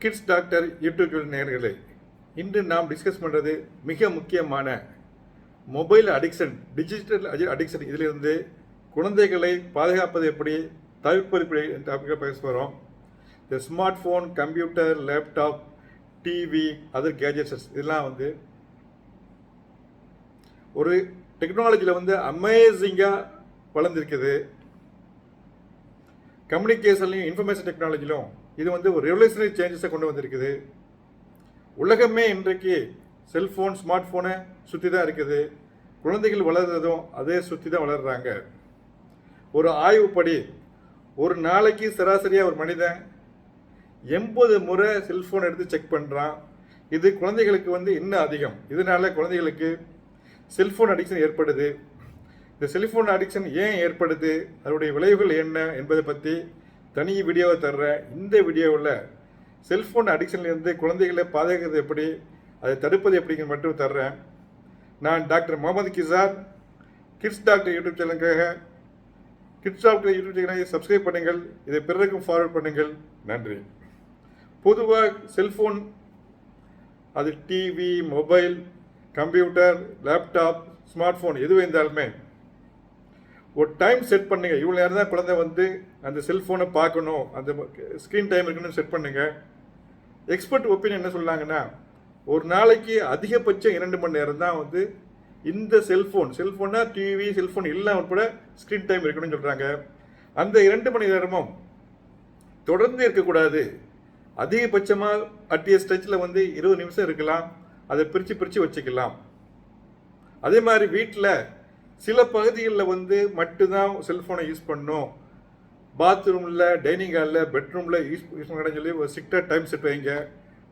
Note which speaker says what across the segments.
Speaker 1: Kids doctor YouTube நேயர்களே இன்று நாம் டிஸ்கஸ் பண்ணுறது மிக முக்கியமான மொபைல் அடிக்ஷன் டிஜிட்டல் அடிக்ஷன் இதிலிருந்து குழந்தைகளை பாதுகாப்பது எப்படி தவிர்ப்பது எப்படி என்ற பேச போகிறோம் இந்த smart phone computer laptop TV other gadgets இதெல்லாம் வந்து ஒரு டெக்னாலஜியில் வந்து அமேசிங்காக வளர்ந்துருக்குது. கம்யூனிகேஷன்லையும் இன்ஃபர்மேஷன் டெக்னாலஜிலும் இது வந்து ஒரு ரெவல்யூஷனரி சேஞ்சஸை கொண்டு வந்திருக்குது. உலகமே இன்றைக்கு செல்ஃபோன் ஸ்மார்ட் ஃபோனை சுற்றி தான் இருக்குது. குழந்தைகள் வளர்றதும் அதே சுற்றி தான் வளர்கிறாங்க ஒரு ஆய்வுப்படி ஒரு நாளைக்கு சராசரியாக ஒரு மனிதன் எண்பது முறை செல்ஃபோன் எடுத்து செக் பண்ணுறான் இது குழந்தைகளுக்கு வந்து இன்னும் அதிகம். இதனால் குழந்தைகளுக்கு செல்ஃபோன் அடிக்ஷன் ஏற்படுது. இந்த செல்ஃபோன் அடிக்ஷன் ஏன் ஏற்படுது? அதனுடைய விளைவுகள் என்ன என்பதை பற்றி தனி வீடியோவை தர்றேன் இந்த வீடியோவில் செல்ஃபோன் அடிக்ஷன்லேருந்து குழந்தைகளை பாதுகாக்கிறது எப்படி அதை தடுப்பது எப்படிங்கிற மட்டும் தர்றேன். நான் doctor Mohamed Kizar kids doctor YouTube சேனலுக்காக kids doctor YouTube சேனலை சப்ஸ்கிரைப் பண்ணுங்கள் இதை பிறருக்கும் ஃபார்வர்ட் பண்ணுங்கள். நன்றி. பொதுவாக செல்ஃபோன் அது TV mobile computer laptop smart phone எது இருந்தாலுமே ஒரு டைம் செட் பண்ணுங்க. இவ்வளோ நேரம் தான் குழந்தை வந்து அந்த செல்ஃபோனை பார்க்கணும். அந்த ஸ்க்ரீன் டைம் இருக்கணும்னு செட் பண்ணுங்க. எக்ஸ்பர்ட் ஒப்பீனியன் என்ன சொல்லாங்கன்னா ஒரு நாளைக்கு அதிகபட்சம் இரண்டு மணி நேரம் தான் வந்து இந்த செல்ஃபோன் செல்ஃபோனா டிவி செல்ஃபோன் இல்லாமல் கூட ஸ்க்ரீன் டைம் இருக்கணும்னு சொல்கிறாங்க அந்த இரண்டு மணி நேரமும் தொடர்ந்து இருக்கக்கூடாது. அதிகபட்சமாக அட்டிய ஸ்ட்ரெச்சில் வந்து இருபது நிமிஷம் இருக்கலாம். அதை பிரித்து பிரித்து வச்சுக்கலாம். அதே மாதிரி வீட்டில் சில பகுதிகளில் வந்து மட்டும்தான் செல்ஃபோனை யூஸ் பண்ணும் பாத்ரூமில் டைனிங் ஹாலில் பெட்ரூமில் யூஸ் யூஸ் பண்ண சொல்லி ஒரு ஸ்ட்ரிக்டாக டைம் செட் வைங்க.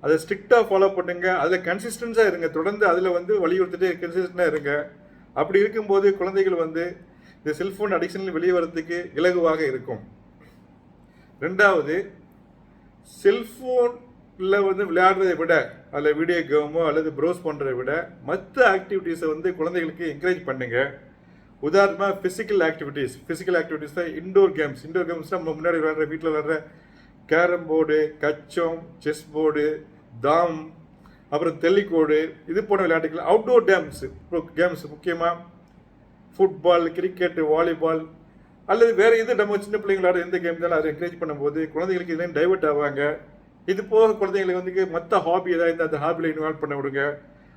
Speaker 1: அதை ஸ்ட்ரிக்டாக ஃபாலோ பண்ணுங்க. அதில் கன்சிஸ்டன்ஸாக இருங்க. தொடர்ந்து அதில் வந்து வலியுறுத்திட்டே கன்சிஸ்டண்டாக இருங்க. அப்படி இருக்கும்போது குழந்தைகள் வந்து இந்த செல்ஃபோன் அடிக்ஷனில் வெளியே வர்றதுக்கு இலகுவாக இருக்கும். ரெண்டாவது செல்ஃபோனில் வந்து விளையாடுறதை விட அதில் வீடியோ கேமோ அல்லது ப்ரௌஸ் பண்ணுறதை விட மற்ற ஆக்டிவிட்டீஸை வந்து குழந்தைகளுக்கு என்கரேஜ் பண்ணுங்கள் உதாரணமாக ஃபிசிக்கல் ஆக்டிவிட்டீஸ் ஃபிசிக்கல் ஆக்டிவிட்டீஸ் தான் இண்டோர் கேம்ஸ் இண்டோர் கேம்ஸ் நம்ம முன்னாடி விளையாடுற வீட்டில் விளையாடுற கேரம் போர்டு கச்சம் செஸ் போர்டு தாம் அப்புறம் தெல்லிக்கோடு இது போன்ற விளையாட்டுகள். அவுட்டோர் கேம்ஸ் கேம்ஸ் முக்கியமாக ஃபுட்பால் கிரிக்கெட்டு வாலிபால் அல்லது வேறு எது நம்ம சின்ன பிள்ளைங்களோட எந்த கேம் தான் அதை என்கரேஜ் பண்ணும்போது குழந்தைங்களுக்கு இதுலேயும் டைவெர்ட் ஆவாங்க. இது போக குழந்தைங்களுக்கு வந்து மற்ற ஹாபி ஏதாவது அந்த ஹாபியில் இன்வால்வ் பண்ண விடுங்க.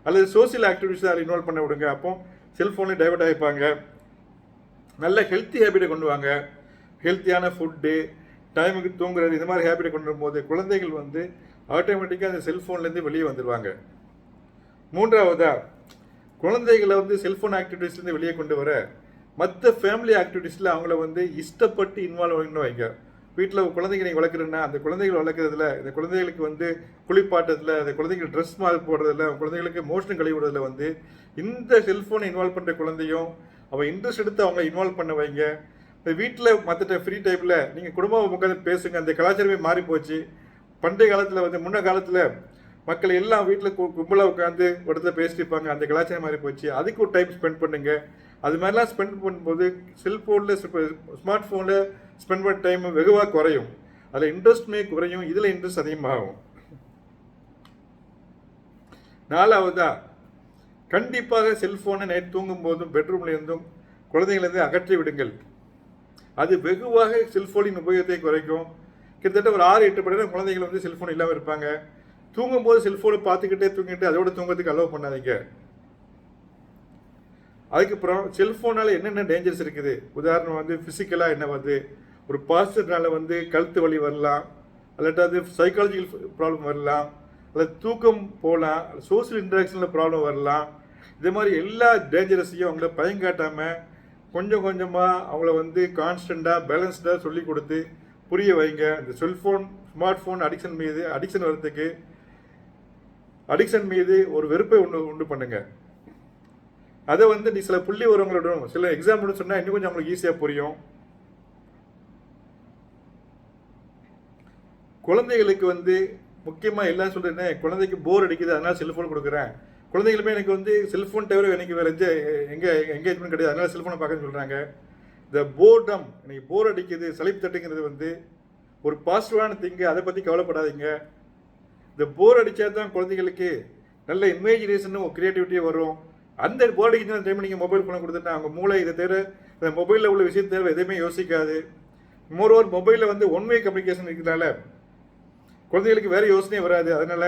Speaker 1: அல்லது சோசியல் ஆக்டிவிட்டிஸ் அதில் இன்வால்வ் பண்ண விடுங்க. அப்போ செல்ஃபோன்லேயும் டைவர்ட் ஆகிப்பாங்க. நல்ல ஹெல்த்தி ஹேபிட்டை கொண்டு வாங்க. ஹெல்த்தியான ஃபுட்டு டைமுக்கு தூங்குறது இந்த மாதிரி ஹேபிட்டை கொண்டு வரும்போது குழந்தைகள் வந்து ஆட்டோமேட்டிக்காக அந்த செல்ஃபோன்லேருந்து வெளியே வந்துடுவாங்க மூன்றாவதா குழந்தைகளை வந்து செல்ஃபோன் ஆக்டிவிட்டீஸ்லேருந்து வெளியே கொண்டு வர மற்ற ஃபேமிலி ஆக்டிவிட்டீஸில் அவங்கள வந்து இஷ்டப்பட்டு இன்வால்வ் பண்ணி வைங்க. வீட்டில் குழந்தைங்க நீங்கள் வளர்க்குறேன்னா அந்த குழந்தைகள் வளர்க்குறதுல இந்த குழந்தைகளுக்கு வந்து குளிப்பாட்டத்தில் அந்த குழந்தைகள் ட்ரெஸ் மாதிரி போடுறதுல குழந்தைகளுக்கு மோஷன் கழுவி வந்து இந்த செல்ஃபோனை இன்வால்வ் பண்ணுற குழந்தையும் அவன் இன்ட்ரெஸ்ட் எடுத்து அவங்க இன்வால்வ் பண்ண வைங்க. இப்போ வீட்டில் மற்ற ஃப்ரீ டைமில் நீங்கள் குடும்பம் உட்காந்து பேசுங்க அந்த கலாச்சாரமே மாறி போச்சு. பண்டைய காலத்தில் வந்து முன்ன காலத்தில் மக்கள் எல்லாம் வீட்டில் கும்பலாக உட்காந்து ஒரு இடத்துல பேசிட்டு இருப்பாங்க அந்த கலாச்சாரம் மாறி போச்சு. அதுக்கு ஒரு டைம் ஸ்பெண்ட் பண்ணுங்கள் அது மாதிரிலாம் ஸ்பெண்ட் பண்ணும்போது செல்ஃபோனில் ஸ்மார்ட் ஃபோனில் ஸ்பெண்ட் பண்ண டைம் வெகுவாக குறையும். அதில் இன்ட்ரெஸ்ட்டுமே குறையும் இதில் இன்ட்ரெஸ்ட் அதிகமாகும். நாலாவதா கண்டிப்பாக செல்ஃபோனை நைட் தூங்கும் போதும் பெட்ரூம்ல இருந்தும் குழந்தைகளிருந்து அகற்றி விடுங்கள். அது வெகுவாக செல்ஃபோனின் உபயோகத்தை குறைக்கும். கிட்டத்தட்ட ஒரு ஆறு எட்டு மணி நேரம் குழந்தைகள் வந்து செல்ஃபோன் இல்லாமல் இருப்பாங்க. தூங்கும்போது செல்ஃபோனை பார்த்துக்கிட்டே தூங்கிட்டு அதோட தூங்குறதுக்கு அலோவ் பண்ணாதீங்க. அதுக்கப்புறம் செல்ஃபோனால் என்னென்ன டேஞ்சர்ஸ் இருக்குது? உதாரணம் வந்து ஃபிசிக்கலாக என்ன வருது? ஒரு பாஸ்டர்னால வந்து கழுத்து வலி வரலாம் அல்லாட்டாவது சைக்காலஜிக்கல் ப்ராப்ளம் வரலாம் அல்லது தூக்கம் போகலாம் சோசியல் இன்ட்ராக்ஷனில் ப்ராப்ளம் வரலாம். இதே மாதிரி எல்லா டேஞ்சரஸையும் அவங்கள பயங்காட்டாமல் கொஞ்சம் கொஞ்சமாக அவங்கள வந்து கான்ஸ்டண்ட்டாக பேலன்ஸ்டாக சொல்லி கொடுத்து புரிய வைங்க. இந்த செல்ஃபோன் ஸ்மார்ட் ஃபோன் அடிக்ஷன் மீது அடிக்ஷன் வரத்துக்கு அடிக்ஷன் மீது ஒரு வெறுப்பை உண்டு உண்டு பண்ணுங்க. அதை வந்து நீ சில புள்ளி உரங்களுடன் சில எக்ஸாம்பிள்னு சொன்னால் இன்னும் கொஞ்சம் அவங்களுக்கு ஈஸியாக புரியும். குழந்தைகளுக்கு வந்து முக்கியமாக எல்லாம் சொல்கிறேன் குழந்தைக்கு போர் அடிக்குது அதனால் செல்ஃபோன் கொடுக்குறேன். குழந்தைகளுமே எனக்கு வந்து செல்ஃபோன் தவிர எனக்கு வேறு எந்த எங்கே எங்கேஜ்மெண்ட் கிடையாது. அதனால் செல்ஃபோனை பார்க்கன்னு சொல்கிறாங்க இந்த போர்டம் எனக்கு போர் அடிக்குது சலிப்பு தட்டுங்கிறது வந்து ஒரு பாசிட்டிவான திங்கு அதை பற்றி கவலைப்படாதீங்க. இந்த போர் அடித்தா தான் குழந்தைகளுக்கு நல்ல இமேஜினேஷனும் க்ரியேட்டிவிட்டியும் வரும். அந்த போர் அடிக்கிற டைம் நீங்கள் மொபைல் ஃபோனை கொடுத்துட்டா அவங்க மூளை இதை தவிர இந்த மொபைலில் உள்ள விஷயத்தை எதுவுமே யோசிக்காது. மோரோவர் மொபைலில் வந்து ஒன் வே கம்யூனிகேஷன் இருக்கிறதுனால குழந்தைகளுக்கு வேறு யோசனையே வராது. அதனால்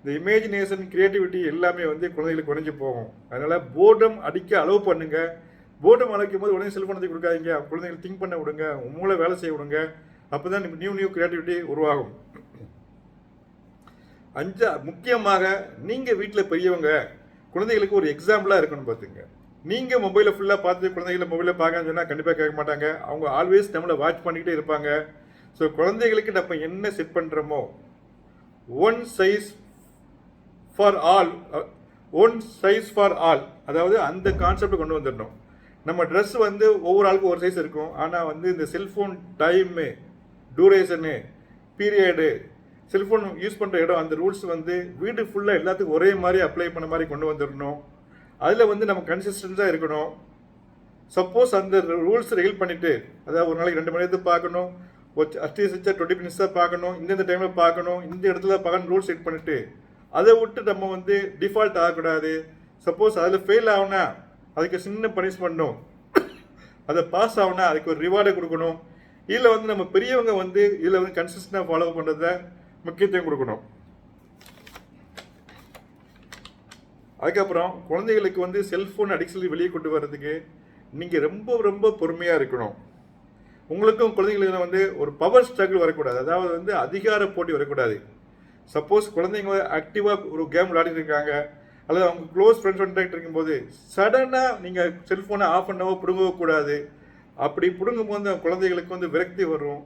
Speaker 1: இந்த இமேஜினேஷன் கிரியேட்டிவிட்டி எல்லாமே வந்து குழந்தைகளுக்கு குறைஞ்சி போகும். அதனால் போர்டம் அடிக்க அலோவ் பண்ணுங்கள் போர்டம் அழைக்கும் போது உடனே செல்ஃபோனத்தை கொடுக்காதீங்க. குழந்தைகள் திங்க் பண்ண விடுங்க. உங்களை மூளை வேலை செய்ய விடுங்க. அப்போ தான் நியூ நியூ கிரியேட்டிவிட்டி உருவாகும். அஞ்சா முக்கியமாக நீங்கள் வீட்டில் பெரியவங்க குழந்தைகளுக்கு ஒரு எக்ஸாம்பிளாக இருக்கணும் பார்த்துங்க நீங்கள் மொபைலை ஃபுல்லாக பார்த்து குழந்தைகளை மொபைலில் பார்க்கன்னு சொன்னால் கண்டிப்பாக கேட்க மாட்டாங்க. அவங்க ஆல்வேஸ் நம்மளை வாட்ச் பண்ணிக்கிட்டே இருப்பாங்க. ஸோ குழந்தைகளுக்கு நம்ம என்ன செட் பண்ணுறோமோ one size for all one size for all அதாவது அந்த கான்செப்டை கொண்டு வந்துடணும். நம்ம ட்ரெஸ் வந்து ஒவ்வொரு ஆளுக்கும் ஒரு சைஸ் இருக்கும். ஆனால் வந்து இந்த cellphone time duration period cellphone use பண்ணுற இடம் அந்த ரூல்ஸ் வந்து வீடு ஃபுல்லாக எல்லாத்துக்கும் ஒரே மாதிரி அப்ளை பண்ண மாதிரி கொண்டு வந்துடணும். அதில் வந்து நம்ம கன்சிஸ்டன்ஸாக இருக்கணும். சப்போஸ் அந்த ரூல்ஸ் ரெகில் பண்ணிவிட்டு அதாவது ஒரு நாளைக்கு ரெண்டு மணி நேரத்துக்கு பார்க்கணும். அட்லீஸ்ட் டுவெண்ட்டி மினிட்ஸ் தான் பார்க்கணும் இந்தந்த டைமில் பார்க்கணும் இந்த இடத்துல பார்க்கணும் ரூல் செட் பண்ணிட்டு அதை விட்டு நம்ம வந்து டிஃபால்ட் ஆகக்கூடாது. சப்போஸ் அதில் ஃபெயில் ஆகுனா அதுக்கு சின்ன பனிஷ்மெண்ட்டும் அதை பாஸ் ஆகுனா அதுக்கு ஒரு ரிவார்டை கொடுக்கணும். இதில் வந்து நம்ம பெரியவங்க வந்து இதில் வந்து கன்சிஸ்டண்டாக ஃபாலோ பண்ணுறத முக்கியத்துவம் கொடுக்கணும். அதுக்கப்புறம் குழந்தைகளுக்கு வந்து செல்ஃபோன் அடிக்ஷன் வெளியே கொண்டு வர்றதுக்கு நீங்கள் ரொம்ப ரொம்ப பொறுமையாக இருக்கணும். உங்களுக்கும் குழந்தைங்களுக்கு வந்து ஒரு பவர் ஸ்ட்ரகிள் வரக்கூடாது. அதாவது வந்து அதிகார போட்டி வரக்கூடாது. சப்போஸ் குழந்தைங்க ஆக்டிவாக ஒரு கேம் விளையாடிட்டு இருக்காங்க. அல்லது அவங்க க்ளோஸ் ஃப்ரெண்ட்ஸ் கான்டாக்ட் இருக்கும்போது சடனாக நீங்கள் செல்ஃபோனை ஆஃப் பண்ணவோ பிடுங்கக்கூடாது அப்படி பிடுங்கும் போது குழந்தைகளுக்கு வந்து விரக்தி வரும்.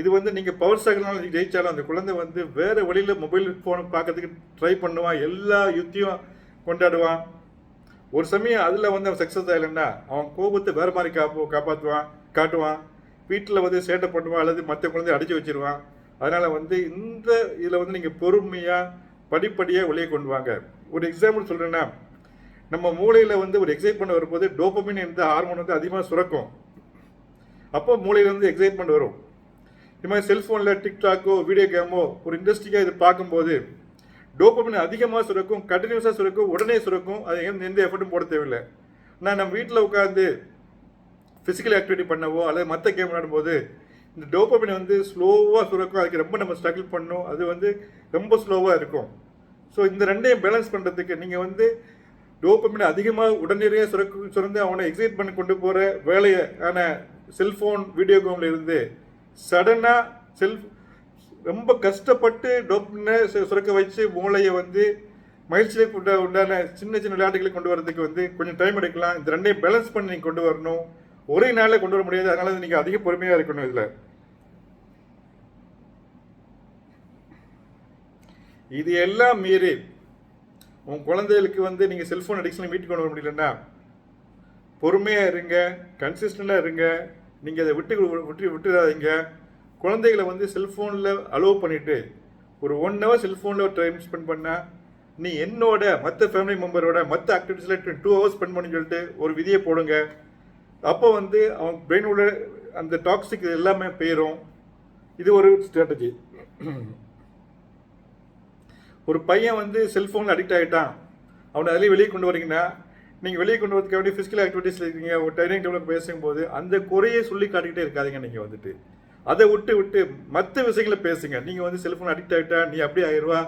Speaker 1: இது வந்து நீங்கள் பவர் ஸ்ட்ரகிள்னால ஜெயித்தாலும் அந்த குழந்தை வந்து வேறு வழியில் மொபைல் ஃபோனை பார்க்கறதுக்கு ட்ரை பண்ணுவான். எல்லா யுத்தியும் கொண்டாடுவான். ஒரு சமயம் அதில் வந்து அவன் சக்ஸஸ் ஆகலைன்னா அவன் கோபத்தை வேறு மாதிரி காப்பு காப்பாற்றுவான் காட்டுவான். வீட்டில் வந்து சேட்டை பண்ணுவான் அல்லது மற்ற குழந்தைய அடித்து வச்சிருவான். அதனால் வந்து இந்த இதில் வந்து நீங்கள் பொறுமையாக படிப்படியாக வெளியே கொண்டு வாங்க. ஒரு எக்ஸாம்பிள் சொல்கிறேன்னா நம்ம மூளையில் வந்து ஒரு எக்ஸைட்மெண்ட் வரும்போது டோப்பமின் என்ற ஹார்மோன் வந்து அதிகமாக சுரக்கும். அப்போ மூளையில் வந்து எக்ஸைட்மெண்ட் வரும். இது மாதிரி செல்ஃபோனில் டிக்டாக்கோ வீடியோ கேமோ ஒரு இண்டஸ்ட்ரிக்காக இது பார்க்கும்போது டோப்பமின் அதிகமாக சுரக்கும் கண்டினியூஸாக சுரக்கும் உடனே சுரக்கும் அது எந்த எந்த எஃபர்ட்டும் போட தேவையில்லை. நான் நம்ம வீட்டில் உட்காந்து ஃபிசிக்கல் ஆக்டிவிட்டி பண்ணவோ அல்லது மற்ற கேம் விளையாடும்போது இந்த டோப்பமினை வந்து ஸ்லோவாக சுரக்கும். அதுக்கு ரொம்ப நம்ம ஸ்ட்ரகிள் பண்ணணும். அது வந்து ரொம்ப ஸ்லோவாக இருக்கும். ஸோ இந்த ரெண்டையும் பேலன்ஸ் பண்ணுறதுக்கு நீங்கள் வந்து டோப்பமினை அதிகமாக உடனடியாக சுரக்கு சுரந்து அவனை எக்ஸைட் பண்ணி கொண்டு போகிற வேலையை ஆன செல்ஃபோன் வீடியோ கேமில் இருந்து சடனாக செல்ஃப் ரொம்ப கஷ்டப்பட்டு டோப்பமினை சுரக்க வச்சு மூளையை வந்து மகிழ்ச்சியிலே உண்டான சின்ன சின்ன விளையாட்டுகளை கொண்டு வரதுக்கு வந்து கொஞ்சம் டைம் எடுக்கலாம். இந்த ரெண்டையும் பேலன்ஸ் பண்ணி நீங்கள் கொண்டு வரணும். ஒரே நாளில் கொண்டு வர முடியாது. அதனால நீங்கள் அதிக பொறுமையாக இருக்கணும் இதில். இது எல்லாம் மீறி உன் குழந்தைகளுக்கு வந்து நீங்கள் செல்ஃபோன் அடிக்ஷன் வீட்டுக்கு கொண்டு வர முடியலன்னா பொறுமையாக இருங்க கன்சிஸ்டண்டாக இருங்க. நீங்கள் அதை விட்டு விட்டு விட்டுடாதீங்க குழந்தைகளை வந்து செல்ஃபோனில் அலோவ் பண்ணிவிட்டு ஒரு ஒன் ஹவர் செல்ஃபோனில் டைம் ஸ்பெண்ட் பண்ணால் நீ என்னோட மற்ற ஃபேமிலி மெம்பரோட மற்ற ஆக்டிவிட்டீஸில் டூ ஹவர்ஸ் ஸ்பெண்ட் பண்ணி சொல்லிட்டு ஒரு விதியை போடுங்க. அப்போ வந்து அவன் பிரெயின் உள்ள அந்த டாக்ஸிக் எல்லாமே போயிடும் இது ஒரு ஸ்ட்ராட்டஜி ஒரு பையன் வந்து செல்ஃபோனில் அடிக்ட் ஆகிட்டான் அவனை அதிலே வெளியே கொண்டு வரீங்கன்னா நீங்கள் வெளியே கொண்டு வரதுக்கு வேண்டிய ஃபிசிக்கல் ஆக்டிவிட்டீஸில் இருக்கீங்க ஒரு டைனிங் டேபிள் பேசும்போது அந்த குறையை சொல்லி காட்டிக்கிட்டே இருக்காதீங்க நீங்கள் வந்துட்டு. அதை விட்டு விட்டு மற்ற விஷயங்களை பேசுங்க. நீங்கள் வந்து செல்ஃபோன் அடிக்ட் ஆகிட்டா நீ அப்படி ஆயிடுவா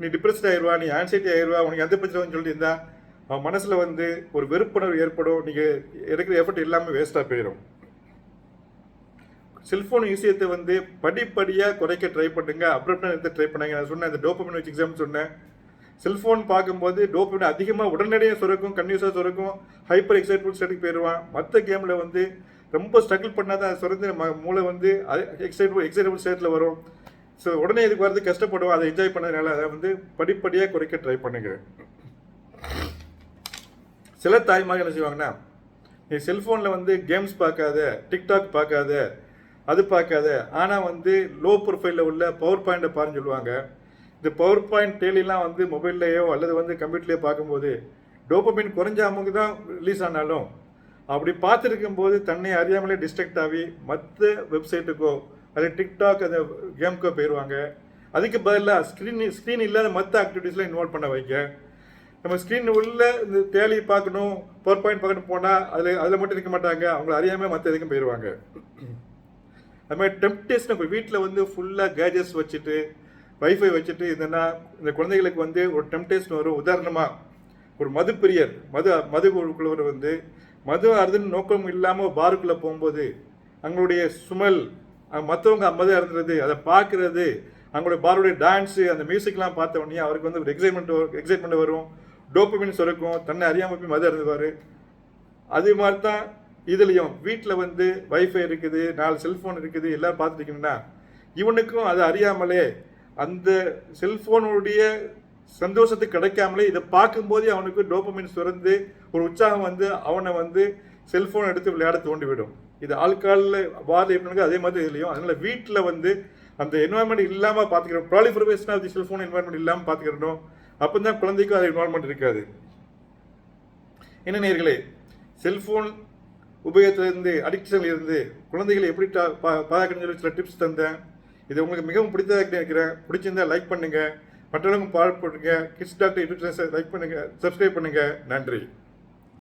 Speaker 1: நீ டிப்ரெஸ்ட் ஆயிடுவா நீ ஆன்சைட்டி ஆயிடுவா உனக்கு எந்த பிரச்சனை சொல்லிட்டு இருந்தா மனசில் வந்து ஒரு வெறுப்புணர்வு ஏற்படும். நீங்கள் எடுக்கிற எஃபர்ட் எல்லாமே வேஸ்ட்டாக போயிடும் செல்ஃபோன் விஷயத்தை வந்து படிப்படியாக குறைக்க ட்ரை பண்ணுங்க. அப்ரப்டாக எடுத்து ட்ரை பண்ணுங்க. நான் சொன்னேன் இந்த டோப்பமின் வச்சு எக்ஸாம் சொன்னேன் செல்ஃபோன் பார்க்கும்போது டோப்பமின் அதிகமாக உடனடியாக சுரக்கும் கன்யூஸாக சுரக்கும். ஹைப்பர் எக்ஸைட்மெண்ட் ஸ்டேட்டுக்கு போயிடுவான் மற்ற கேமில் வந்து ரொம்ப ஸ்ட்ரகிள் பண்ணால் தான் சுரந்து நம்ம மூளை வந்து எக்ஸைட் எக்ஸைட்டபிள் ஸ்டேட்டில் வரும். ஸோ உடனே இதுக்கு வரது கஷ்டப்படுவோம் அதை என்ஜாய் பண்ணதுனால அதை வந்து படிப்படியாக குறைக்க ட்ரை பண்ணுங்க. சில தாய்மார்கள் என்ன செய்வாங்கன்னா நீ செல்ஃபோனில் வந்து கேம்ஸ் பார்க்காத டிக்டாக் பார்க்காத அது பார்க்காத ஆனால் வந்து லோ ப்ரொஃபைலில் உள்ள பவர் பாயிண்ட்டை பாருன்னு சொல்லுவாங்க. இந்த பவர் பாயிண்ட் டெய்லிலாம் வந்து மொபைல்லையோ அல்லது வந்து கம்ப்யூட்டர்லையோ பார்க்கும்போது டோப்பமின் குறைஞ்ச அமௌண்ட் தான் ரிலீஸ் ஆனாலும் அப்படி பார்த்துருக்கும் போது தன்னை அறியாமலே டிஸ்ட்ரக்ட் ஆகி மற்ற வெப்சைட்டுக்கோ அல்லது டிக்டாக் அந்த கேமுக்கோ போயிடுவாங்க அதுக்கு பதிலாக ஸ்க்ரீன் ஸ்க்ரீன் இல்லாத மற்ற ஆக்டிவிட்டீஸில் இன்வால்வ் பண்ண வைக்க நம்ம ஸ்க்ரீன் உள்ள இந்த தேலி பார்க்கணும் பவர் பாயிண்ட் பார்க்கணும் போனால் அதில் அதில் மட்டும் இருக்க மாட்டாங்க. அவங்கள அறியாமல் மற்ற எதுக்கும் போயிடுவாங்க அது மாதிரி டெம்டேஷன் இப்போ வீட்டில் வந்து ஃபுல்லாக கேஜஸ் வச்சுட்டு வைஃபை வச்சுட்டு இதுனா இந்த குழந்தைகளுக்கு வந்து ஒரு டெம்டேஷன் வரும். உதாரணமாக ஒரு மது பிரியர் மது மது குழுவர் வந்து மது அருதுன்னு நோக்கம் இல்லாமல் பாருக்குள்ளே போகும்போது அவங்களுடைய சுமல் மற்றவங்க மது அருந்துறது அதை பார்க்குறது அவங்களுடைய பாருடைய டான்ஸு அந்த மியூசிக்லாம் பார்த்த உடனே அவருக்கு வந்து ஒரு எக்ஸைட்மெண்ட் எக்ஸைட்மெண்ட் வரும். டோப்பமின் சுரக்கும் தன்னை அறியாமல் போய் மது அருந்துவார். அதே மாதிரி தான் இதுலேயும் வீட்டில் வந்து வைஃபை இருக்குது நாலு செல்ஃபோன் இருக்குது எல்லாம் பார்த்துட்டீங்கன்னா இவனுக்கும் அது அறியாமலே அந்த செல்ஃபோனுடைய சந்தோஷத்துக்கு கிடைக்காமலே இதை பார்க்கும்போதே அவனுக்கு டோப்பமின் சுரந்து ஒரு உற்சாகம் வந்து அவனை வந்து செல்ஃபோன் எடுத்து விளையாட தூண்டிவிடும். இது ஆள்காலில் வாத எப்படி அதே மாதிரி இதுலையும். அதனால் வீட்டில் வந்து அந்த என்வாயன்மெண்ட் இல்லாமல் பார்த்துக்கிறோம். Proliferation of the cellphone environment இல்லாமல் பார்த்துக்கிறோம். அப்போ தான் குழந்தைக்கும் அது இன்வால்மெண்ட் இருக்காது. என்ன நேர்களே செல்ஃபோன் உபயோகத்திலிருந்து அடிக்ஷன்ல இருந்து குழந்தைகளை எப்படி டா- பா- பாதுகாக்கணும்னு சொல்லி சில டிப்ஸ் தந்தேன். இது உங்களுக்கு மிகவும் பிடித்ததாக இருக்கிறேன் பிடிச்சிருந்தா லைக் பண்ணுங்கள் மற்றவங்க பாடுபடுங்க கிட்ஸ் டாக்டர் யூடியூப் லைக் பண்ணுங்கள் சப்ஸ்கிரைப் பண்ணுங்கள் நன்றி.